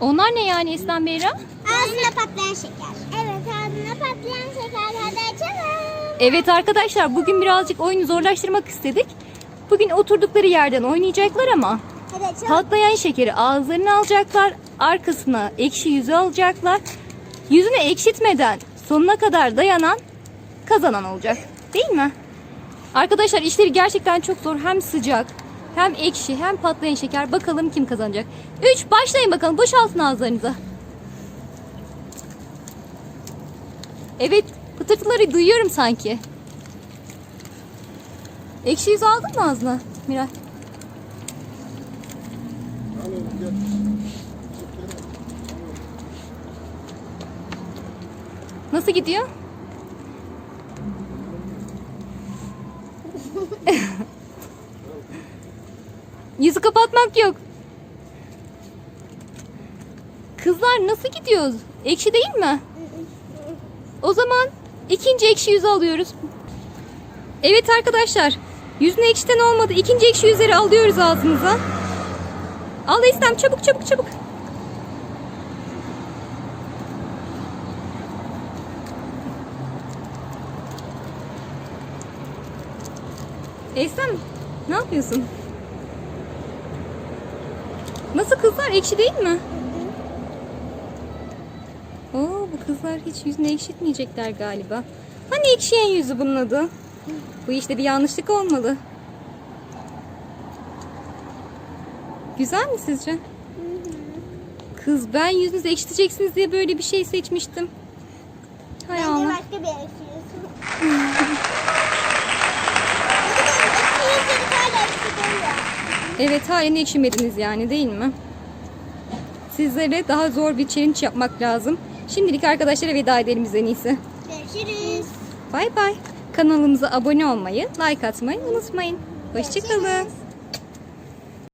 Onlar ne yani Eslem Beyra? Ağzına patlayan şeker. Evet ağzına patlayan şeker. Hadi açalım. Evet arkadaşlar bugün birazcık oyunu zorlaştırmak istedik. Bugün oturdukları yerden oynayacaklar ama Hadi açalım. patlayan şekeri ağızlarına alacaklar. Arkasına ekşi yüzü alacaklar. Yüzünü ekşitmeden sonuna kadar dayanan kazanan olacak. Değil mi? Arkadaşlar işleri gerçekten çok zor. Hem sıcak hem ekşi hem patlayan şeker. Bakalım kim kazanacak. 3 başlayın bakalım. Boşaltın ağızlarınızı. Evet pıtırtıları duyuyorum sanki. Ekşi yüzü aldın mı ağzına Miray? Nasıl gidiyor? Yüzü kapatmak yok. Kızlar nasıl gidiyoruz? Ekşi değil mi? O zaman ikinci ekşi yüzü alıyoruz. Evet arkadaşlar. Yüzüne ekşiden olmadı. İkinci ekşi yüzleri alıyoruz ağzımıza. Al İslam çabuk çabuk çabuk. Eslem ne yapıyorsun? Nasıl kızlar ekşi değil mi? Oo bu kızlar hiç yüzünü ekşitmeyecekler galiba. Hani ekşiyen yüzü bunun adı? Bu işte bir yanlışlık olmalı. Güzel mi sizce? Kız ben yüzünüzü ekşiteceksiniz diye böyle bir şey seçmiştim. Hay Bence Allah. başka bir ekşiyorsun. Ekşiyorsun Evet halen ekşimediniz yani değil mi? Sizlere daha zor bir challenge yapmak lazım. Şimdilik arkadaşlara veda edelim biz en iyisi. Görüşürüz. Bay bay. Kanalımıza abone olmayı, like atmayı unutmayın. Hoşçakalın.